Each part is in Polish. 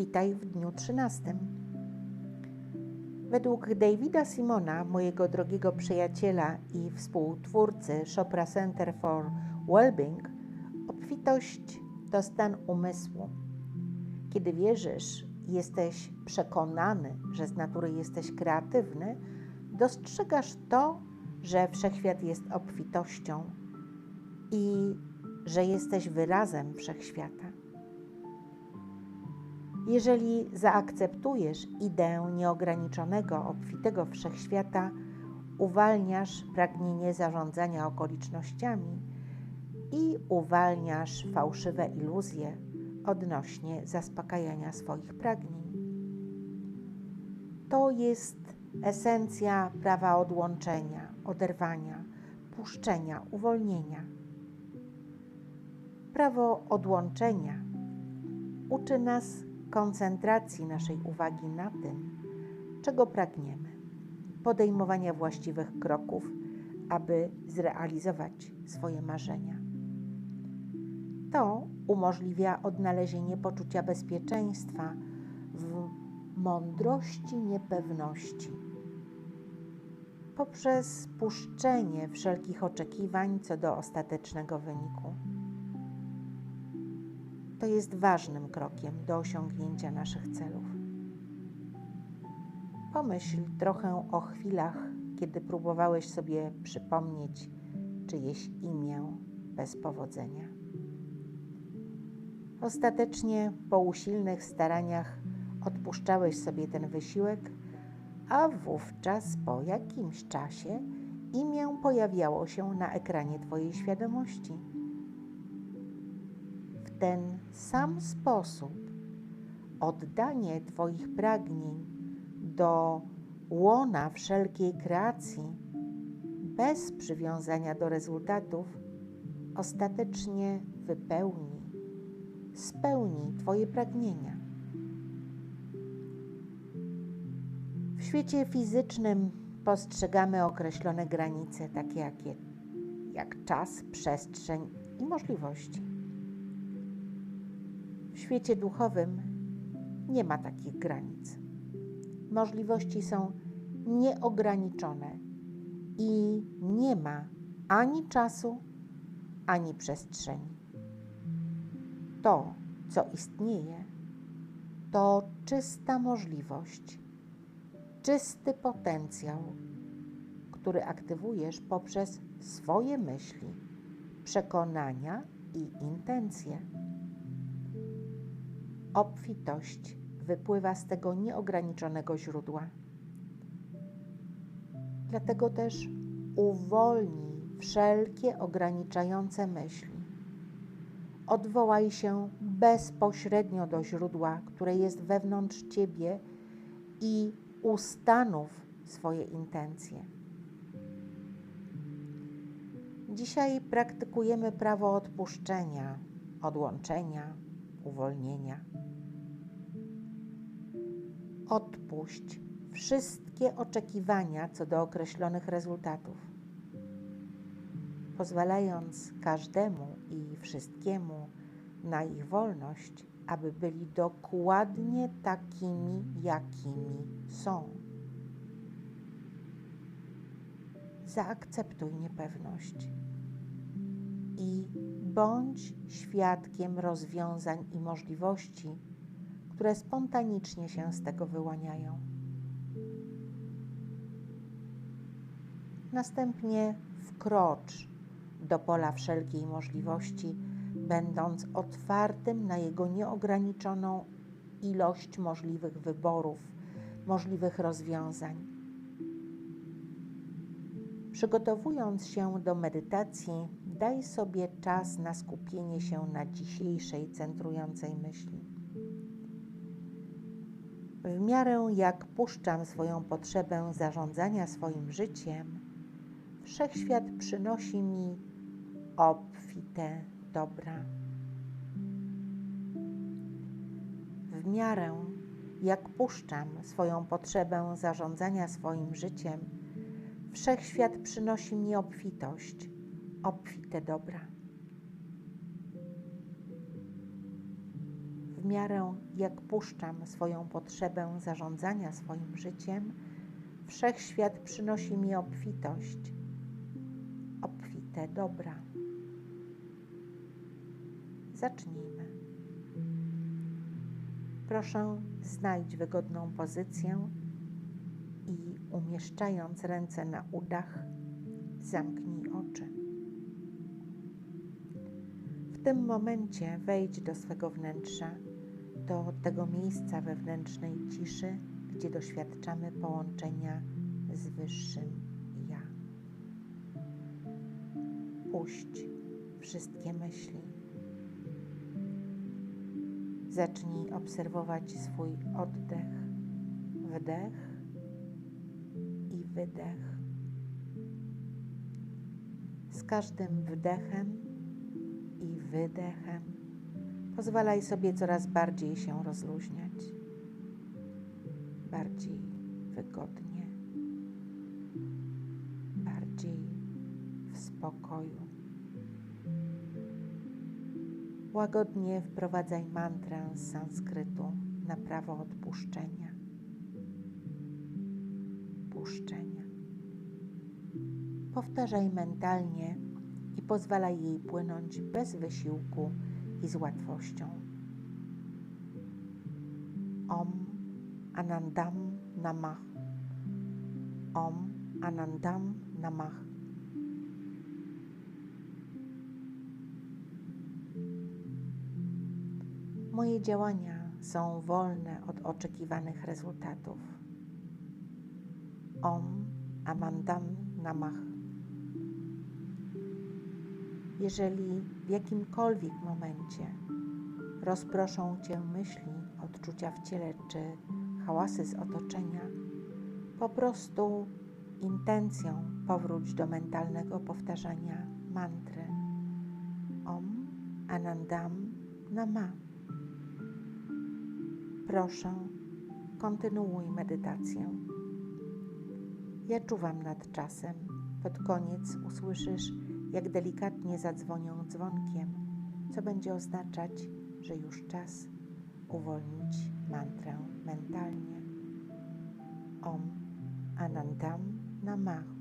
witaj w dniu trzynastym. Według Davida Simona, mojego drogiego przyjaciela i współtwórcy Chopra Center for Wellbeing, obfitość to stan umysłu. Kiedy wierzysz, jesteś przekonany, że z natury jesteś kreatywny, dostrzegasz to, że wszechświat jest obfitością i że jesteś wyrazem wszechświata. Jeżeli zaakceptujesz ideę nieograniczonego, obfitego wszechświata, uwalniasz pragnienie zarządzania okolicznościami i uwalniasz fałszywe iluzje odnośnie zaspokajania swoich pragnień. To jest esencja prawa odłączenia, oderwania, puszczenia, uwolnienia. Prawo odłączenia uczy nas koncentracji naszej uwagi na tym, czego pragniemy, podejmowania właściwych kroków, aby zrealizować swoje marzenia. To umożliwia odnalezienie poczucia bezpieczeństwa w mądrości niepewności poprzez puszczenie wszelkich oczekiwań co do ostatecznego wyniku. To jest ważnym krokiem do osiągnięcia naszych celów. Pomyśl trochę o chwilach, kiedy próbowałeś sobie przypomnieć czyjeś imię bez powodzenia. Ostatecznie, po usilnych staraniach, odpuszczałeś sobie ten wysiłek, a wówczas po jakimś czasie imię pojawiało się na ekranie Twojej świadomości. Ten sam sposób oddanie Twoich pragnień do łona wszelkiej kreacji, bez przywiązania do rezultatów, ostatecznie wypełni, spełni Twoje pragnienia. W świecie fizycznym postrzegamy określone granice, takie jak, jak czas, przestrzeń i możliwości. W świecie duchowym nie ma takich granic. Możliwości są nieograniczone i nie ma ani czasu, ani przestrzeni. To, co istnieje, to czysta możliwość czysty potencjał, który aktywujesz poprzez swoje myśli, przekonania i intencje. Obfitość wypływa z tego nieograniczonego źródła. Dlatego też uwolnij wszelkie ograniczające myśli. Odwołaj się bezpośrednio do źródła, które jest wewnątrz ciebie i ustanów swoje intencje. Dzisiaj praktykujemy prawo odpuszczenia, odłączenia, uwolnienia. Odpuść wszystkie oczekiwania co do określonych rezultatów, pozwalając każdemu i wszystkiemu na ich wolność aby byli dokładnie takimi, jakimi są. Zaakceptuj niepewność i bądź świadkiem rozwiązań i możliwości, które spontanicznie się z tego wyłaniają. Następnie wkrocz do pola wszelkiej możliwości będąc otwartym na jego nieograniczoną ilość możliwych wyborów, możliwych rozwiązań. Przygotowując się do medytacji, daj sobie czas na skupienie się na dzisiejszej centrującej myśli. W miarę jak puszczam swoją potrzebę zarządzania swoim życiem, wszechświat przynosi mi obfite dobra. W miarę jak puszczam swoją potrzebę zarządzania swoim życiem, wszechświat przynosi mi obfitość, obfite dobra. w miarę jak puszczam swoją potrzebę zarządzania swoim życiem, wszechświat przynosi mi obfitość, obfite dobra. Zacznijmy. Proszę, znajdź wygodną pozycję i umieszczając ręce na udach, zamknij oczy. W tym momencie wejdź do swego wnętrza, do tego miejsca wewnętrznej ciszy, gdzie doświadczamy połączenia z Wyższym Ja. Puść wszystkie myśli. Zacznij obserwować swój oddech, wdech i wydech. Z każdym wdechem i wydechem pozwalaj sobie coraz bardziej się rozluźniać, bardziej wygodnie, bardziej w spokoju. Łagodnie wprowadzaj mantrę z sanskrytu na prawo odpuszczenia. Powtarzaj mentalnie i pozwalaj jej płynąć bez wysiłku i z łatwością. Om Anandam Namah. Om Anandam Namah. Moje działania są wolne od oczekiwanych rezultatów. Om Amandam Namah. Jeżeli w jakimkolwiek momencie rozproszą Cię myśli, odczucia w ciele czy hałasy z otoczenia, po prostu intencją powróć do mentalnego powtarzania mantry Om Anandam Namah. Proszę, kontynuuj medytację. Ja czuwam nad czasem. Pod koniec usłyszysz, jak delikatnie zadzwonią dzwonkiem, co będzie oznaczać, że już czas uwolnić mantrę mentalnie. Om Anandam Namah.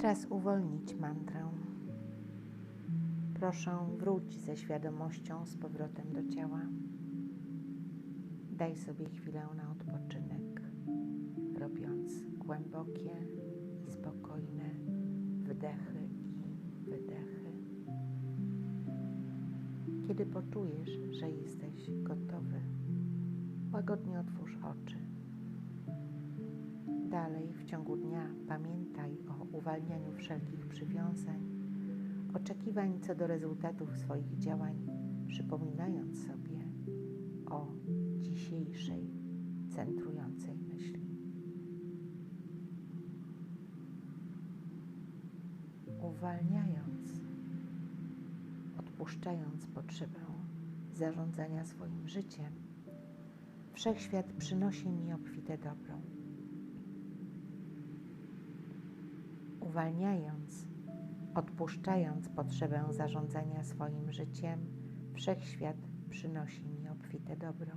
Czas uwolnić mantrę. Proszę, wróć ze świadomością z powrotem do ciała. Daj sobie chwilę na odpoczynek, robiąc głębokie i spokojne wdechy i wydechy. Kiedy poczujesz, że jesteś gotowy, łagodnie otwórz oczy. Dalej w ciągu dnia pamiętaj o uwalnianiu wszelkich przywiązań, oczekiwań co do rezultatów swoich działań, przypominając sobie o dzisiejszej centrującej myśli. Uwalniając, odpuszczając potrzebę zarządzania swoim życiem, wszechświat przynosi mi obfite dobro. Uwalniając, odpuszczając potrzebę zarządzania swoim życiem, wszechświat przynosi mi obfite dobro.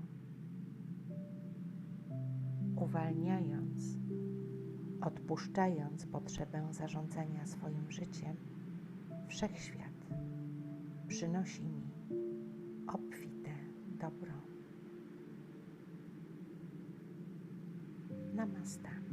Uwalniając, odpuszczając potrzebę zarządzania swoim życiem, wszechświat przynosi mi obfite dobro. Namaste.